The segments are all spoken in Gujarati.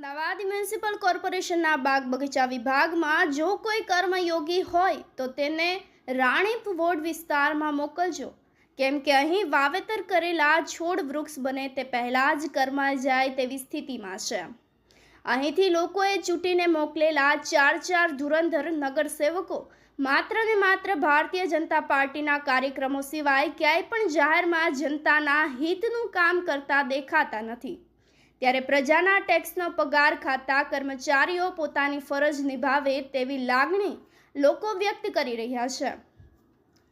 અમદાવાદ મ્યુનિસિપલ કોર્પોરેશનના બાગ બગીચા વિભાગમાં જો કોઈ કર્મયોગી હોય, તો તેને રાણીપ વોર્ડ વિસ્તારમાં મોકલજો. કેમ કે અહીં વાવેતર કરેલા છોડ વૃક્ષ બને તે પહેલાં જ કરમાઈ જાય તેવી સ્થિતિમાં છે. અહીંથી લોકોએ ચૂંટીને મોકલેલા ચાર ચાર ધુરંધર નગરસેવકો માત્ર ને માત્ર ભારતીય જનતા પાર્ટીના કાર્યક્રમો સિવાય ક્યાંય પણ જાહેરમાં જનતાના હિતનું કામ કરતા દેખાતા નથી. ત્યારે પ્રજાના ટેક્સનો પગાર ખાતા કર્મચારીઓ પોતાની ફરજ નિભાવે તેવી લાગણી લોકો વ્યક્ત કરી રહ્યા છે.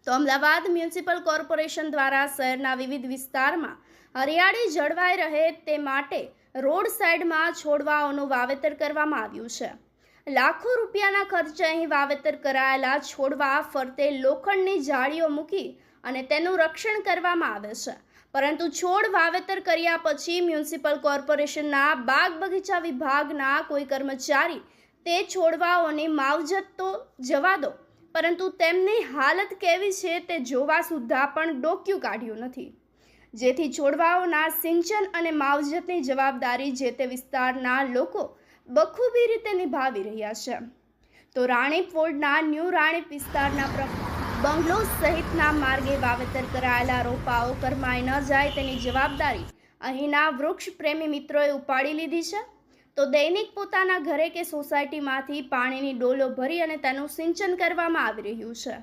તો અમદાવાદ મ્યુનિસિપલ કોર્પોરેશન દ્વારા શહેરના વિવિધ વિસ્તારમાં હરિયાળી જળવાઈ રહે તે માટે રોડ સાઈડમાં છોડવાઓનું વાવેતર કરવામાં આવ્યું છે. લાખો રૂપિયાના ખર્ચે અહીં વાવેતર કરાયેલા છોડવા ફરતે લોખંડની જાળીઓ મૂકી અને તેનું રક્ષણ કરવામાં આવે છે. પરંતુ છોડ વાવેતર કર્યા પછી મ્યુનિસિપલ કોર્પોરેશનના બાગ બગીચા વિભાગના કોઈ કર્મચારી તે છોડવાઓની માવજત તો જવા દો. પરંતુ તેમની હાલત કેવી છે તે જોવા સુદ્ધા પણ ડોક્યું કાઢ્યું નથી. જેથી છોડવાઓના સિંચન અને માવજતની જવાબદારી જે તે વિસ્તારના લોકો બખૂબી રીતે નિભાવી રહ્યા છે. તો રાણીપ વોર્ડના ન્યૂ રાણીપ વિસ્તારના બંગલો સહિતના માર્ગે વાવેતર કરાયેલા રોપાઓ કરમાઈ ન જાય તેની જવાબદારી અહીંના વૃક્ષ પ્રેમી મિત્રોએ ઉપાડી લીધી છે. તો દૈનિક પોતાના ઘરે કે સોસાયટીમાંથી પાણીની ડોલો ભરી અને તેનું સિંચન કરવામાં આવી રહ્યું છે.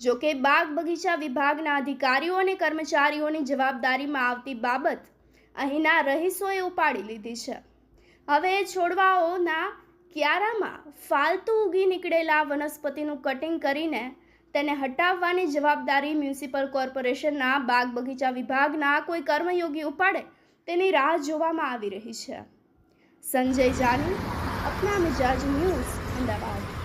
જો કે બાગ બગીચા વિભાગના અધિકારીઓ અને કર્મચારીઓની જવાબદારીમાં આવતી બાબત અહીંના રહીશોએ ઉપાડી લીધી છે. હવે છોડવાઓના ક્યારામાં ફાલતુ ઉગી નીકળેલા વનસ્પતિનું કટિંગ કરીને તેને હટાવવાની જવાબદારી મ્યુનિસિપલ કોર્પોરેશનના બાગ બગીચા વિભાગના કોઈ કર્મયોગી ઉપાડે તેની રાહ જોવામાં આવી રહી છે. સંજય જાની, અપના મિજાજ ન્યૂઝ, અમદાવાદ.